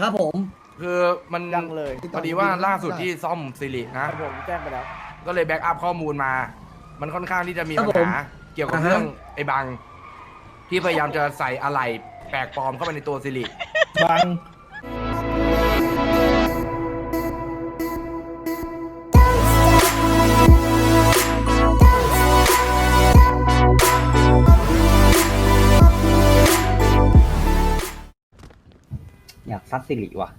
ครับผม คือมันยังเลย พอดีว่าล่าสุดที่ซ่อมสิรินะ ผมแจ้งไปแล้ว ก็เลยแบ็กอัพข้อมูลมา มันค่อนข้างที่จะมีครับปัญผมหา เกี่ยวกับอ่าฮะเรื่องไอ้บัง ที่พยายามจะใส่อะไหล่แปลกปลอมเข้าไปในตัวสิริบัง ซัดสิริว่ะ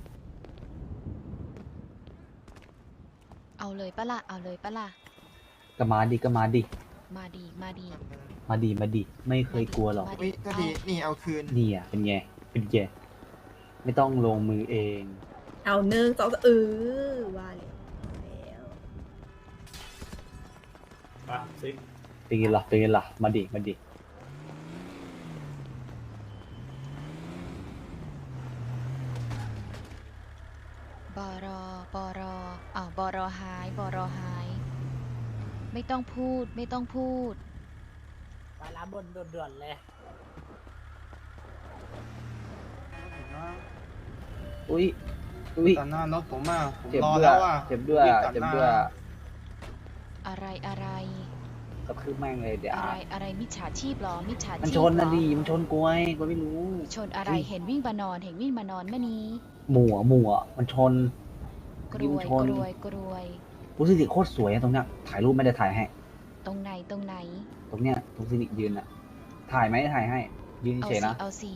เอาเลยปะล่ะ เอาเลยปะล่ะ ก็มาดิก็มาดิ มาดีมาดี มาดีมาดิไม่เคยกลัวหรอกมาวิก็ดีนี่เอาคืน นี่อะเป็นไง เป็นไง ไม่ต้องลงมือเอง เอาหนึ่งสองสามเออว่าแล้วเป็นไงล่ะเป็นไงล่ะ มาดิมาดิ บอรอ บอรออ้าวบอรอหาย บอรอหาย ไม่ ต้องพูดไม่ต้องพูดไปร้านบนด่วนๆเลย อุ้ยอุ้ยตัดหน้ารถผมอะผมเจ็บรอด้วยแล้วอะเจ็บด้วยรีบตัเจ็บหน้าด้วยอะไรอะไร ก็คือแม่งเลยเดี๋ยวอะไรอะไรมิจฉาชีพเหรอมิจฉาชีพมันชนนะเหรอดิมันชนกล้วยกล้วยไม่รู้ชนอะไรเห็นวิ่งมานอนเห็นวิ่งมานอนเมื่อนี้หมู่อะหมู่อะมันชน กรยิงวยชน กรวยกรวย รู้สึกสิโคตรสวยอะตรงเนี้ยถ่ายรูปไม่ได้ถ่ายให้ ตรงไหนตรงไหน ตรงเนี้ยตรงสิริยืนอะถ่ายไหมถ่ายให้ ยืนเอาเฉยสิๆนะเอาสิ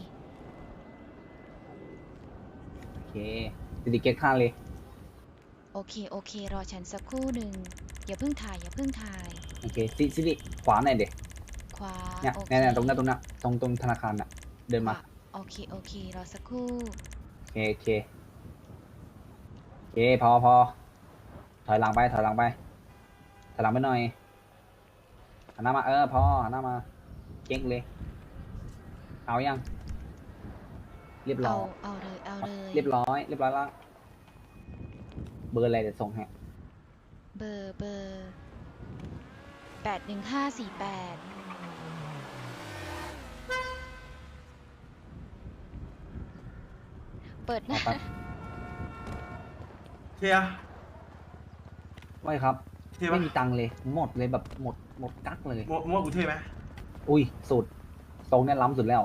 โอเคสิริเก๊กข้างเลย โอเคโอเค รอฉันสักครู่หนึ่งอย่าเพิ่งถ่ายอย่าเพิ่งถ่ายโอเคสิสิริขวาหน่อยเด็กขวาเนี่ยโอเคเนี่ยเนี่ยตรงเนี้ยตรงเนี้ยตรงตรงธนาคารน่ะ เดินมา ขวโอเคโอเครอสักครู่ โอเคโอเคโอเคพอพอ ถอยหลังไปถอยหลังไปถอยหลังไปหน่อยหันหน้ามาเออพอหันหน้ามาเก๊กเลย เอายังเรียบร้เอาอยเอาเลยเอาเลยเรียบร้อยเรียบร้อยแล้วเบอร์อะไรเดี๋ยวส่งให้เบอร์เบอร์แปดหนึ่งห้าสี่แปดเปิดหน้าเอาไปเทีย ไว้ครับ เท่ปะไม่มีตังค์เลย หมดเลยแบบหมดหมดกักเลย มัวมัวกูเท่ไหมอุ้ยสุดทรงเนี่ยล้ำสุดแล้ว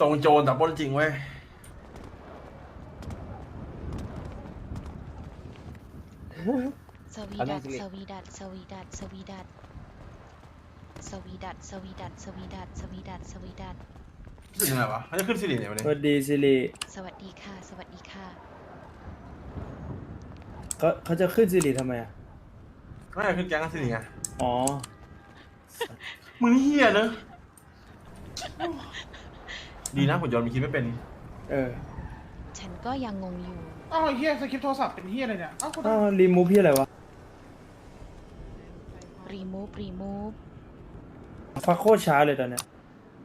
ทรงโจรแต่ปล้นจริงเว้ย สวีเอาหดัน่อดยสิริสวีดัดสวีดัดสวีดัดสวีดัดสวีดัดสวีดัดสวีดัดสวีดัดรู้สึกยังไงวะเขาจะขึ้นสิริเนี่ยวันสนี้วัสดีสิริสวัสดีค่ะ สวัสดีค่ะ เขาเขาจะขึ้นสิริทำไมอะไม่ได้ขึ้นแก๊งกันสิริไงอ๋อ มึงนี่เฮียเนอะดีนะผมยนต์มีคิดไม่เป็นเออฉันก็ยังงงอยู่ อ้าวไอ้เฮียสคริปต์โทรศัพท์เป็นเฮียอะไรเนี่ยอ้าวก็อ้าวรีมูฟพี่อะไรวะ remove remove ฟักโคตรช้าเลยตอนเนี้ย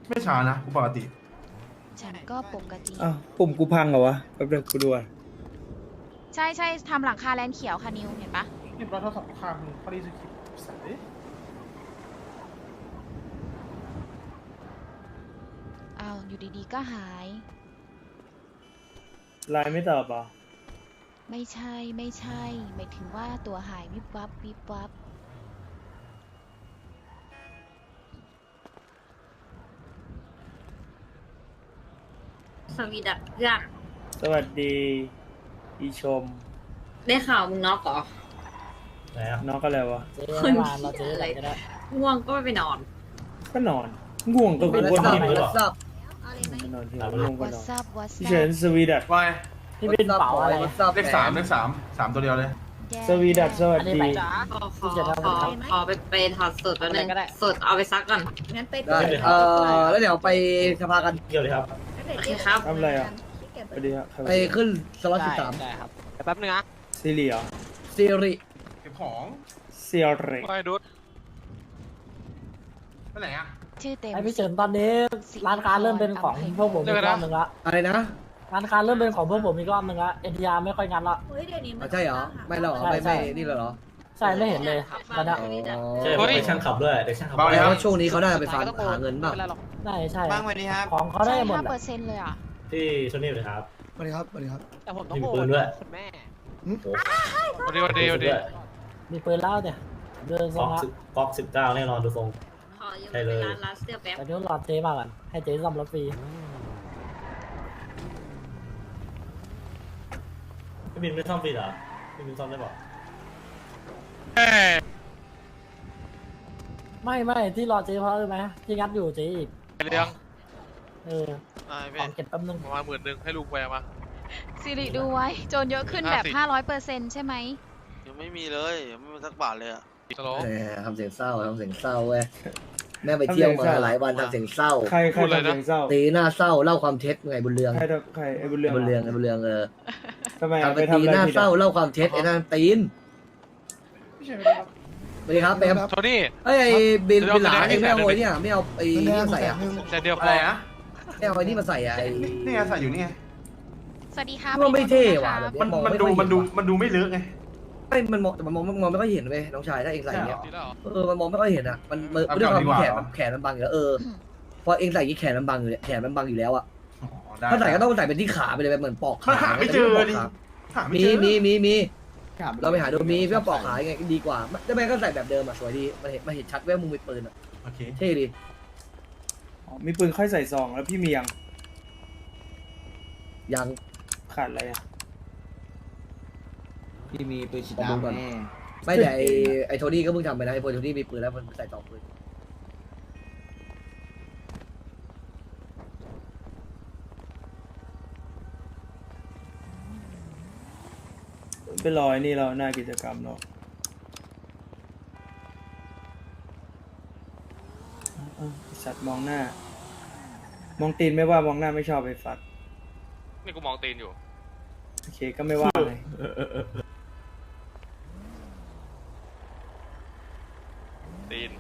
ไม่ช้านะกูปกติ ฉันก็ปกติ อ้าวปุ่มกูพังเหรอวะแป๊บเดียวกูดูอะ ใช่ใช่ทำหลังคาแลนเขียวค่ะนิวเห็นปะเรียบร้อยโทรศัพท์ข้างมึงพอดีสคริปต์สัตว์เอ้ยอ้าวอยู่ดีๆก็หาย ไลน์ไม่ตอบเหรอะไม่ใช่ไม่ใช่หมายถึงว่าตัวหายวิบวับวิบวับสวีดัตเพื่อนสวัสดี อีชมได้ข่าวมึงน็อกเหรอน้องอะไรวะคนเอะไรง่วงก็ไม่ไปนอน ก็นอนง่วงก็กูก็นอนแล้วสับไม่นอนที่ง่วงก็วันสอนซับวัสพี่ซัเฉิบนสวีดัตวายนี่เป็นเป๋าอะไรสับเลขสามเลขสามสามตัวเดียวเลยสวีดัตสวัสดีขอขอขอขอไปไปถอดสูตรแล้วนึงสูตรเอาไปซักก่อน งั้นไปได้ เออแล้วเดี๋ยวไปสภากันโอเคครับ ทำอะไรอะ สวัสดีครับไปขึ้นสล็อตสิบสามแป๊บนึงนะซีรีเหรอซีริเก็บของเซียเรไม่ดุดไปไหนอะชื่อเต็มไอพี่เฉินตอนนี้ร้านค้าเริ่มเป็นของพวกผมอีกรอบหนึ่งละอะไรนะร้านค้าเริ่มเป็นของพวกผมอีกรอบหนึ่งละเอ็นทีอาร์ไม่ค่อยงันละเฮ้ยเดี๋ยวนี้มัอ๋อใช่เหรอไม่หรอใช่ไม่ใช่ไม่นี่เหรอใช่ไม่เห็นเลยตอนนี้ใช่ผมเป็นช่างขับด้วยเด็กช่างขับเบาเลยครับช่วงนี้เขาได้ไปฟังหาเงินบ้างใช่ใช่บ้างวันนี้ครับของเขาได้ใช่หมดห้าแหเปอละร์เซ็นต์เลยอะ ที่ชนนี่เลยครับ สวัสดีครับสวัสดีครับ แต่ผมมีปืนด้วย คุณแม่โอ้วันนี้วันนี้วันนี้มีปืนแล้วเนี่ยเดินทรก๊งอกละสิบก๊อกสิบเก้าแน่นอนดูทรง ขอยืมใช่ไปเลยร้านร้านเสื้อแป๊บ แต่เดี๋ยวรอเจ๊มาก่อนให้เจ๊ซ่อมรถฟรีพี่บินไม่ซ่อมฟรีเหรอพี่บินซ่อมได้บอกไม่ไม่ที่รอเจ๊เพราะอะไรไหมที่งัดอยู่เจ๊อีกเลี้ยงเออ อ่าขพี่องเก็บแป๊บนึงประมาณหมื่นหนึ่งให้ลุงไปเอามาสิริดูไว้ โจรเยอะขึ้นแบบห้าสิบ500เปอร์เซ็นต์ใช่ไหม ยังไม่มีเลยยังไม่มีสักบาทเลยอะสโลแหมทำเสียงเศร้าทำเสียงเศร้าเว้ยแม่ไปเที่ยวมาหลายวันทำเสียงเศร้าใครใครทำเสียงเศร้าตีหน้าเศร้าเล่าความเท็จไงบุญเรืองใครทำใครไอ้บุญเรืองบุญเรืองไอ้บุญเรืองเออทำไมอะทำไปไปตีทำอะไรหน้าผิดเศร้าอะเล่าความเท็จไอ้นั่นตีนไม่ใช่ไม่ได้ครับสวัสดีครับเปมโทนี่ เอ้ยไอ้บินเดี๋ยวบินหลาเดี๋ยวเองไม่เอาเดี๋ยวไอ้เนี่ยไม่เอาไอ้นี่มาใส่อะแต่เดียวพอะไรอนะ ไม่เอาไอ้นี่มาใส่อะไอ้นี่ไงใส่อยู่นี่ไงสวัสดีค่ะว่าไม่เท่ว่ะขแบอบเนี้ยมันมองมันไค่ดูอยเห็มันดูว่ะมันดูไม่เลอะไงไม่มันมองแต่มันมองมันมองไม่ค่อยเห็นเว้ยน้องชายถ้าเองใส่อย่างเงี้ยดีแล้วเหรอเออมันมองไม่ค่อยเห็นอะมันมันเอาด้วยความดีกว่าแขนมันแขนมันบังอยู่แล้วเออพอเองใส่อย่างงี้แขนมันบังอยู่แล้วแขนมันบังอยู่แล้วอะอ๋อได้ถ้าใส่ก็ต้องใส่เป็นที่ขาไปเลยแบบเหมือนปอกมันขาหาไม่เจอดิหาไม่มีเจอมีมีมีเราไปหาดูมีเพื่อปอกขาไงดีกว่าแล้วแม่ก็ใส่แบบเดิมอะสวยดีมันเห็นมันเห็นชัดว่ามึงมีปืนอะโอเคเท่ดี อ๋อมีปืนค่อยใส่ซองแล้วพี่มียังยัง ขาดอะไรอะพี่มีปืนฉีดขอดูก่อน น้ำแน่ไม่แต่ไอไอโทนี่ก็เพิ่งทำไปนะไอโทนี่มีปืนแล้วมันใส่สองปืนไปรอไอ้นี่เราหน้ากิจกรรมเนาะ สัตว์มองหน้า มองตีนไม่ว่ามองหน้าไม่ชอบไปฟัดนี่กูมองตีนอยู่ โอเคก็ไม่ว่าเลยตีน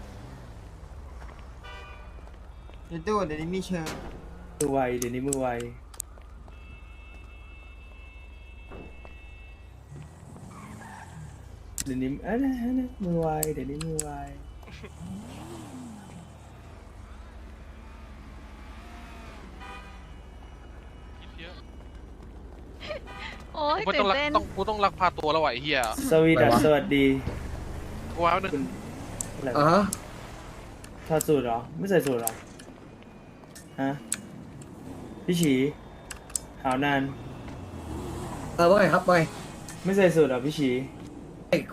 เดี๋ยวดูเดี๋ยวนี้มีเชิงมือไวเดี๋ยวนี้มือไวเดี๋ยวนี้อันนั้นอันนั้นมือไวเดี๋ยวนี้มือไว เยอะ โอ้ยกูตื่ต้องนรักเต้นต้องกูต้องรักพาตัวแล้วว่ะไอ้เหี้ยสวีดัสสวัสดีกูว่าหนึ่งคุณอะไรอะวะฮะถอดสูตรเหรอ ไม่ใส่สูตรเหรอ ฮะ พี่ฉีขาวนาน เออว่าไงครับว่าไงไม่ใส่สูตรเหรอพี่ฉี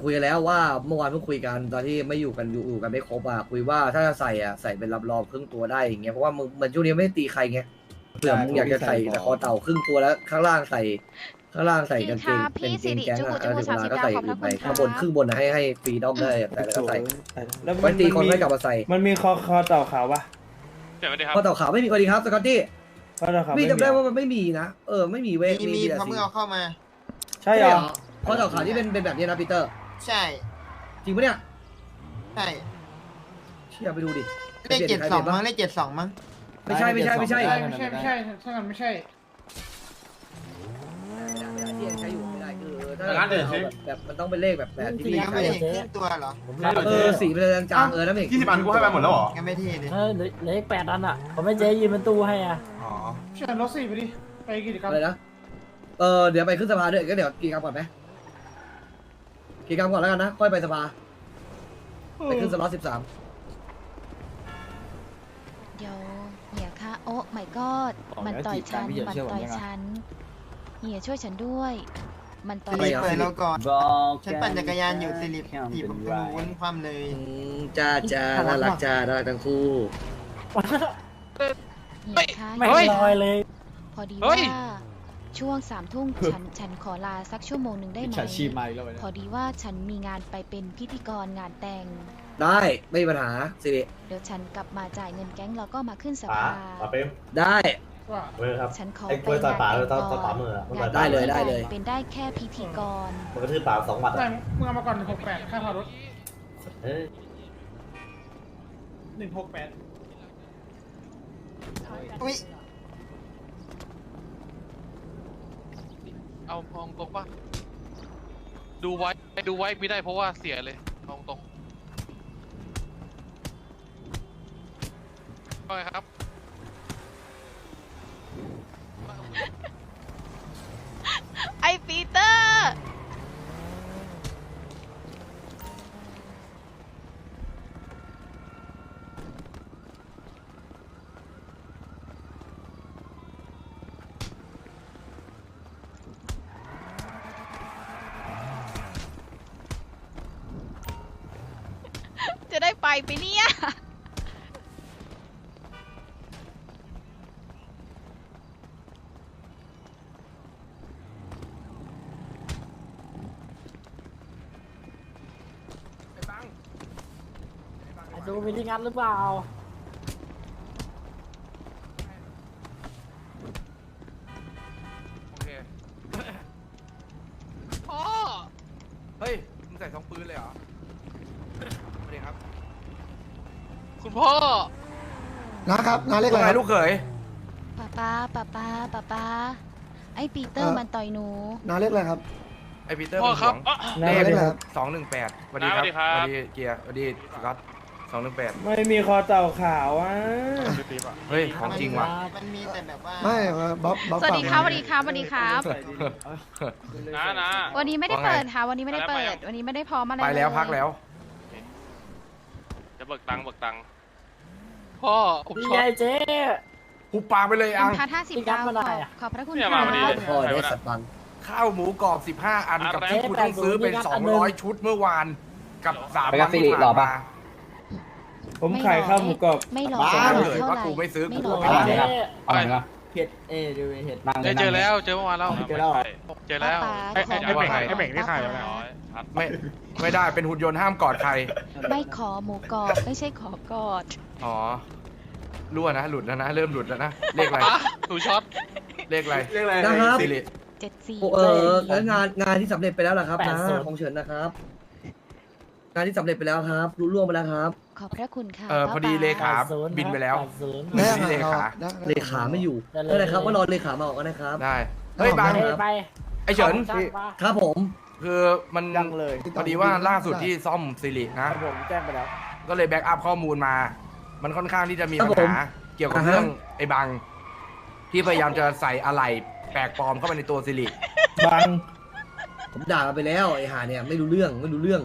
คุยกันแล้วว่าเมื่อวานเพิ่งคุยกันตอนที่ไม่อยู่กันอยู่อยู่กันไม่ครบอะคุยว่าถ้าจะใส่อะใส่เป็นรับรองครึ่งตัวได้อย่างเงี้ยเพราะว่ามึงมันช่วงนี้ไม่ได้ตีใครไงเผื่อมึงอยากจะใส่แต่คอเต่าครึ่งตัวแล้วข้างล่างใส่ ข้างล่างใส่กางเกงเป็นกางเกงแก๊งอะแล้วถึงเวลาก็ใส่อื่นไปข้างบนครึ่งบนอะให้ให้ฟรีดอมได้แต่แล้วก็ใส่แล้วไว้ตีคนมีให้กลับมาใส่มันมีคอคอเต่าขาวปะเดี๋ยวไปดิครับคอเต่าขาวไม่มีสวัสดีครับสกอตตี้คอเต่าขาวพี่ไม่จำได้เหรอว่ามันไม่มีนะเออไม่มีเว้ยมีมีแต่เขาสีเพิ่งเอาเข้ามา ใช่เหรอคอเต่าขาวที่เป็นเป็นแบบนี้นะปีเตอร์ ใช่จริงปะเนี่ยใช่เชี่ยไปดูดิ เลขเจ็ดสองมั้งเลขเจ็ดสองมั้งไม่ใช่ไม่ใช่ไม่ใช่ใช่ไม่ใช่ไม่ใช่ถ้างั้นไม่ใช่ที่ ยังใช้อยู่ไม่ได้คือถ้าร้านเดินสิแบบแบบมันต้องเป็นเลขแบบแบบที่จริพี่งยังๆไม่ใช้เห็นครึ่งตัวเหรอผมรับเออสีเป็นจางๆเออนะเมกยี่สิบอันกูให้ไปหมดแล้วเหรอ ยังไม่เท่เลยเออเหลือเหลืออีกแปดอันอะ ผมให้เจ๊ยืมเป็นตู้ให้อะ อ๋อ เชิญรถสี่ไปดิ ไปกิจกรรมอะไรนะเออเดี๋ยวไปขึ้นสภาด้วยก็เดี๋ยวกินกรรมก่อนไหมกินกรรมก่อนแล้วกันนะค่อยไปสภาไปขึ้นสล็อตสิบสามเดี๋ยวเหียค่ะโอ้ my god มันต่อยฉันมันต่อยฉัน เหียช่วยฉันด้วย มันต่อยสิริฉันเปิดเราก่อนบอกฉันปั่นจักรยานอยู่สิริถีบผมตรงนู้นความเลยจ้าจ้าน่ารักจ้าน่ารักทั้งคู่เหียค่ะไม่เฮ้ย ลอยเลย พอดีเฮ้ว่าย ช่วงสามทุ่มฉันฉันขอลาสักชั่วโมงหนึ่งได้ไหมพอดีว่าฉันมีงานไปเป็นพิธีกรงานแต่ง ได้ไม่มีปัญหาสิริเดี๋ยวฉันกลับมาจ่ายเงินแก๊งแล้วก็มาขึ้นสป๋าภาป๋าเป๊มได้ ว่าเว้ยครับฉันขอไอ้กล้วยซอยป๋าเลยต้องต้องป๋ามืออะมันงานได้เลยได้เลย เป็นได้แค่พิธีกร มันก็ทื่อป๋าสองหมัดไม่อะมึงเอามาก่อนหนึ่งหกแปดค่าพารถเอ้ยหนึ่งหกแปดอุ้ยเอาพองตรงป่ะดูไว้ดูไว้ไม่ได้เพราะว่าเสียเลยตรงตรงว่าไงครับ ดูมินิงันหรือเปล่า โอเค พ่อ เฮ้ย มึงใส่สองปืนเลยเหรอสวัสดีครับคุณพ่อ นะครับงานเรียกว่าอะไรไงครับลูกเขย ป้าป้าป้าป้าป้าป้าไอปีเตอร์เอ่อมันต่อยหนูงานเรียกอะไรครับ ไอปีเตอร์พ่อเป็นครับของอะนะเลเรียกขอะไรครับ สองหนึ่งแปดสวัสดีสวัสดีคครัรับบสวัสดีเกียร์สวัสดีสกอต สองหนึ่งแปดไม่มีคอเต่าขาวอะเฮ้ยของจริงว่ะ มันมีแต่แบบว่าไม่เอ่อบ๊อบบ๊อบสวัสดีครับสฝากวัสดีครับสวัสดีครับ นะนะวันนี้ไม่ได้ว่าไงเปิดค่ะ วันนี้ไม่ได้ไปเปิแล้วดวันนี้ไม่ได้พร้อมอะไรไปแล้วเยพักแล้ว จะเบิกตังค์เบิกตังค์พ่อผมนี่ช็อไงตเจ๊ หุบปากไปเลยหอันึ่งงพันห้าสิบพี่กัดาดวมาหน่ขออยอะขอบพระคุณเนี่ยคมารับพอดีเลย พ่อได้สัตว์บังข้าวหมูกรอบ 15 อันกับอะไรที่คุณต้องซื้อเป็น 200 ชุดเมื่อวาน กับสามไปกับสิริหล่อปะ ผมขายข้าวหมูกรอบไม่หลอกบ้าไม่หลอกเลยเท่าว่าไหร่กูไม่ซื้อไม่กูหลอกไม่เอาได้ไหนครับเอาไหนครับเผ็ดเอเดูเห็ดนั่งเจอเจอแล้วเจอเมื่อวานแล้วเจอแล้วเหรอเจอแล้วป้าไอ้ป้าไอ้ขอไอ้เบ่งขอไอ้เบ่งที่ขายป้าแล้วป้าครับไม่ไม่ได้เป็นหุ่นยนต์ห้ามกอดใคร ไม่ขอหมูกรอบไม่ใช่ขอกอดอ๋อรั่วนะหลุดแล้วนะเริ่มหลุดแล้วนะเลขอะไรอะหนูช็อตเลขอะไรเรียกอะไรนะครับสิริเจ็ดสี่โอ้เออแล้วงานงานที่สำเร็จไปแล้วล่ะครับแปดนะศูนย์ของเฉินนะครับ งานที่สำเร็จไปแล้วครับรู้ร่วงไปแล้วครับ ขอบพระคุณค่ะเออพอดีป้าเลขาแปดศูนย์บินไปแล้วแปดศูนย์ได้เลขาได้เลขาไม่อยู่ได้เลย นั่นแหละครับว่ารอเลขามาออกกันนะครับ ได้ เฮ้ยเอาบางมาไปไปไอเฉินช่างปะครับผม คือมันยังเลย พอดีว่าล่าสุดที่ซ่อมสิรินะ ผมแจ้งไปแล้ว ก็เลยแบ็กอัพข้อมูลมา มันค่อนข้างที่จะมีครับปัญผมหา เกี่ยวกับอ่าฮะ เรื่องไอ้บัง ที่พยายามจะใส่อะไหล่แปลกปลอมเข้าไปในตัวสิริ บัง ผมด่ามันไปแล้วไอ้ห่าเนี่ยไม่รู้เรื่องไม่รู้เรื่อง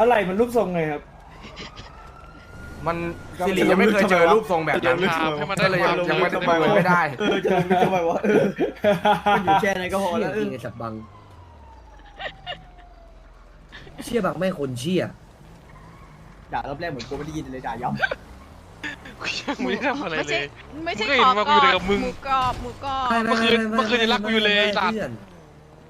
อะไรมันรูปทรงไงครับ มันสิริยังไม่เคยเจอรูปทรงแบบนั้นครับให้มันได้ก็เลยยังความยังไม่รู้ต้องไปไม่ได้เออจะรู้ทำไมวะเออมันอยู่แค่ไหนก็พอเชี่แล้ยวจริงไอ้สัตว์บัง เชี่ยบังไม่งคนเชี่ยด่ารอบแรกเหมือนกูไม่ได้ยินเลยด่าย้กูยังไม่ได้ทำอะไรไม่เลใช่ยไม่ใช่มึงก็ขเห็อนมากกูออยู่ดกับมึงหมูกรอบหมูกรอบไม่ไม่เมื่อคืนไไเมื่อคืนยังรักกูอยู่เลยไอ้สัตว์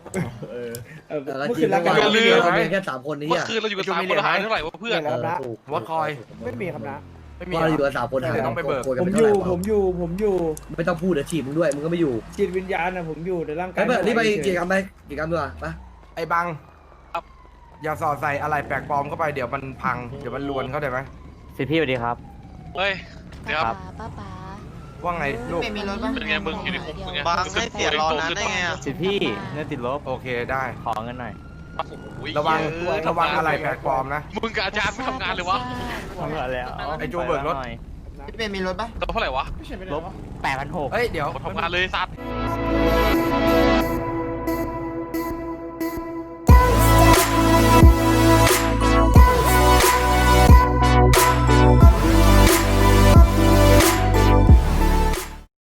เพื่อนเออเออเมื่อจคืริงนรักเมื่อกันวานอย่าลืเรามเป็นแค่สามคนนี้เมื่ออะคืนเราอยู่กันสามคนหายเท่าไหร่วะเพื่อนแล้วนะถูกว่าคอย ไม่มีครับนะไม่มีว่าเราอยู่กันสามคนหาเดี๋ยวต้องไปเบิกโกรธผมนอเท่าไหยู่ร่ผมอยู่ผมอยู่ไม่ต้องพูดเดี๋ยวถีบมึงด้วยมึงก็ไม่อยู่จิตวิญญาณนะผมอยู่แต่ร่างกาไปยเปิดนี่ไปม่หวกิจกรรมไปกิจกรรมดีกว่าไปไอ้บังอย่าสอดใส่อะไรแปลกปลอมเข้าไปเดี๋ยวมันพังเดี๋ยวมันลวนเข้าใจไหมสิพี่สวัสดีครับเฮ้ยเดี๋ยวป้าป้าป้า ว่าไงลูก ไม่มีรถบ้างเป็นไงมึงอยู่ในคุกเป็นไงบางให้เสียรอนานได้ไงอะสิพี่เงินติดลบโอเคได้ ขอเงินหน่อย ระวังระวังอะไรแปลกปลอมนะมึงกับอาจารย์ไม่ทำงานเลยวะทำเงินแล้วไอ้จูเบิกรถพี่เป็นมีรถปะตัวเท่าไหร่วะไม่ใช่ไปไหนลบวะแปดพันหกเฮ้ยเดี๋ยวทำงานเลยสัตว์เ